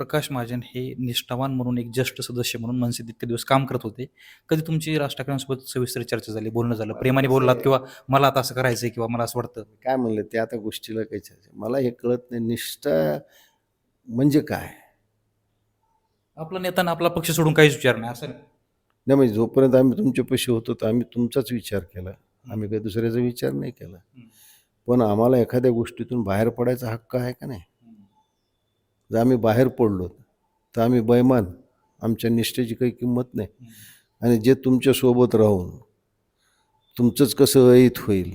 प्रकाश महाजन हे निष्ठावान म्हणून एक ज्येष्ठ सदस्य म्हणून मनसेत इतके दिवस काम करत होते. कधी तुमची राज ठाकरेंसोबत सविस्तर चर्चा झाली बोलणं झालं प्रेमाने बोललात किंवा मला आता असं करायचंय किंवा मला असं वाटतं? काय म्हणलं ते आता गोष्टीला काही चर्चा मला हे कळत नाही निष्ठा म्हणजे काय? आपला नेत्यानं आपला पक्ष सोडून काहीच विचार नाही असं नाही. नाही म्हणजे जोपर्यंत आम्ही तुमच्या पैसे होतो तर आम्ही तुमचाच विचार केला. आम्ही काही दुसऱ्याचा विचार नाही केला. पण आम्हाला एखाद्या गोष्टीतून बाहेर पडायचा हक्क आहे का नाही? जर आम्ही बाहेर पडलो तर आम्ही बैमान. आमच्या निष्ठेची काही किंमत नाही. आणि जे तुमच्यासोबत राहून तुमचंच कसं अहित होईल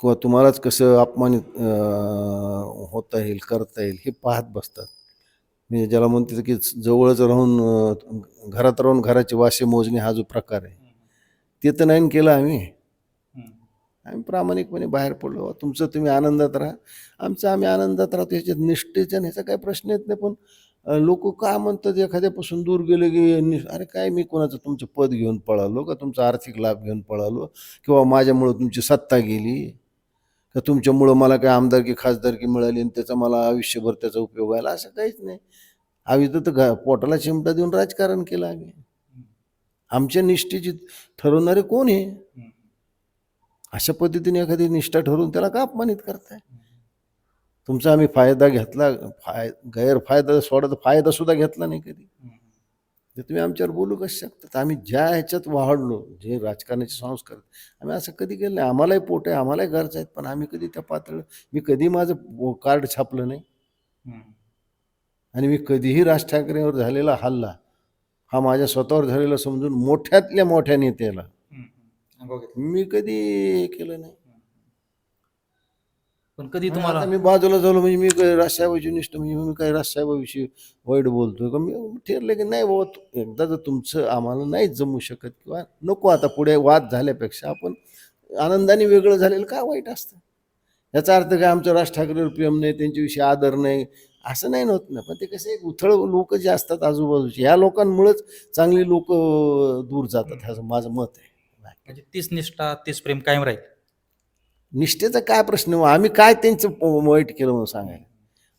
किंवा तुम्हालाच कसं अपमानित होता येईल करता येईल हे पाहत बसतात. म्हणजे ज्याला म्हणते की जवळच राहून घरात राहून घराचे वासे मोजणे हा जो प्रकार आहे. ते तर नाही केलं आम्ही. आम्ही प्रामाणिकपणे बाहेर पडलो. तुमचं तुम्ही आनंदात राहा. आमचं आम्ही आनंदात राहतो. ह्याच्यात निष्ठेचा ह्याचा काही प्रश्न येत नाही पण लोक का म्हणतात एखाद्यापासून दूर गेले की अरे काय मी कोणाचं तुमचं पद घेऊन पळालो का तुमचा आर्थिक लाभ घेऊन पळालो? किंवा माझ्यामुळं तुमची सत्ता गेली? का तुमच्यामुळं मला काय आमदारकी खासदारकी मिळाली आणि त्याचा मला आयुष्यभर त्याचा उपयोग व्हायला असं काहीच नाही. आम्ही तर तर घा पोटाला चिमटा देऊन राजकारण केलं आम्ही. आमच्या निष्ठेची ठरवणारे कोण आहे अशा पद्धतीने एखादी निष्ठा ठरवून त्याला का अपमानित करताय? तुमचा आम्ही फायदा घेतला फाय गैरफायदा सोडा तर फायदा सुद्धा घेतला नाही कधी. तर तुम्ही आमच्यावर बोलू कसे शकता? तर आम्ही ज्या ह्याच्यात वाढलो जे राजकारणाचे संस्कार आम्ही असं कधी केलं नाही. आम्हालाही पोट आहे आम्हालाही गरज आहेत पण आम्ही कधी त्या पातळी मी कधी माझं कार्ड छापलं नाही. आणि मी कधीही राज ठाकरेंवर झालेला हल्ला हा माझ्या स्वतःवर झालेला समजून मोठ्यातल्या मोठ्या नेत्याला मी कधी हे केलं नाही. पण कधी तुम्हाला आता मी बाजूला झालो म्हणजे मी राजसाहेबाची निष्ठ म्हणजे मी काय राजसाहेबाविषयी वाईट बोलतोय का? मी ठरलं की नाही बाबा तू- एकदा जर तुमचं आम्हाला नाही जमू शकत किंवा नको आता पुढे वाद झाल्यापेक्षा आपण आनंदाने वेगळं झालेलं काय वाईट असतं? याचा अर्थ काय? आमचं राज ठाकरेवर प्रेम नाही त्यांच्याविषयी आदर नाही असं नाही होत ना. पण ते कसं एक उथळ लोक जे असतात आजूबाजूचे ह्या लोकांमुळेच चांगली लोक दूर जातात ह्याचं माझं मत आहे. म्हणजे तीच निष्ठा तीच प्रेम कायम राहील. निष्ठेचा काय प्रश्न? आम्ही काय त्यांचं वाईट केलं म्हणून सांगायला?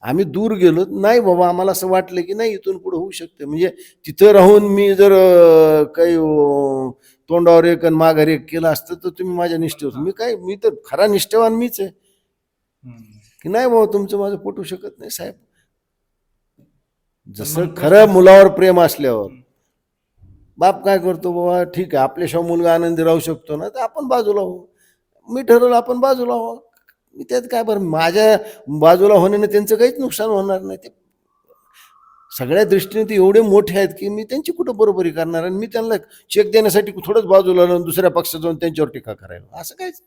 आम्ही दूर गेलो नाही बाबा आम्हाला असं वाटलं की नाही इथून पुढे होऊ शकते. म्हणजे तिथं राहून मी जर काही तोंडावर एक आणि माघार एक केलं असतं तर तुम्ही माझ्या निष्ठेवर मी काय मी तर खरा निष्ठेवान मीच आहे. की नाही बाबा तुमचं माझं पटू शकत नाही साहेब. जसं खरं मुलावर प्रेम असल्यावर बाप काय करतो बाबा ठीक आहे आपल्याशिवाय मुलगा आनंदी राहू शकतो ना तर आपण बाजूला हो. मी ठरवलं आपण बाजूला हो. मी त्यात काय बरं माझ्या बाजूला होण्याने त्यांचं काहीच नुकसान होणार नाही. ते सगळ्या दृष्टीने ते एवढे मोठे आहेत की मी त्यांची कुठं बरोबरी करणार आणि मी त्यांना चेक देण्यासाठी थोडंच बाजूला लावून दुसऱ्या पक्षात जाऊन त्यांच्यावर टीका करायला. असं काहीच.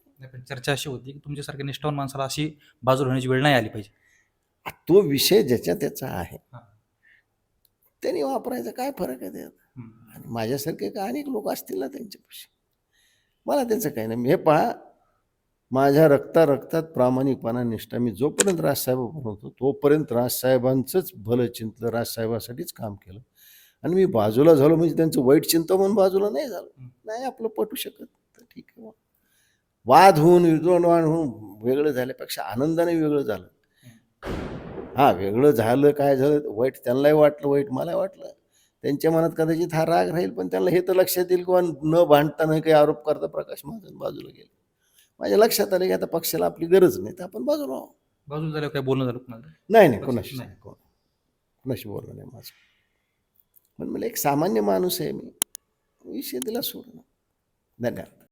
चर्चा अशी होती की तुमच्यासारख्या निष्ठावान माणसाला अशी बाजू होण्याची वेळ नाही आली पाहिजे. तो विषय ज्याच्या त्याचा आहे. त्यांनी वापरायचा काय फरक आहे त्यात? आणि माझ्यासारखे का अनेक लोक असतील ना त्यांच्यापाशी? मला त्यांचं काही नाही. हे पहा माझ्या रक्ता रक्तात प्रामाणिकपणा निष्ठा. मी जोपर्यंत राजसाहेब बनवतो तोपर्यंत राजसाहेबांचंच भलं चिंतलं राजसाहेबासाठीच काम केलं. आणि मी बाजूला झालो म्हणजे त्यांचं वाईट चिंता म्हणून बाजूला नाही झालं. नाही आपलं पटू शकत तर ठीक आहे. वाद होऊन विद्वान होऊन वेगळं झाल्यापेक्षा आनंदाने वेगळं झालं. हा वेगळं झालं काय झालं वाईट त्यांनाही वाटलं वाईट मलाही वाटलं. त्यांच्या मनात कदाचित हा राग राहील पण त्यांना हे तर लक्षात येईल किंवा न भांडताना काही आरोप करता प्रकाश महाजन बाजूला गेले. माझ्या लक्षात आलं की आता पक्षाला आपली गरज नाही तर आपण बाजूला आहोत. बाजूला झाल्यावर काय बोलणं झालं कुणाला? नाही नाही कोणाशी? नाही. कोण? कोणाशी बोललं नाही माझं. पण मला एक सामान्य माणूस आहे मी. विषय दिला सोडून धन्यवाद.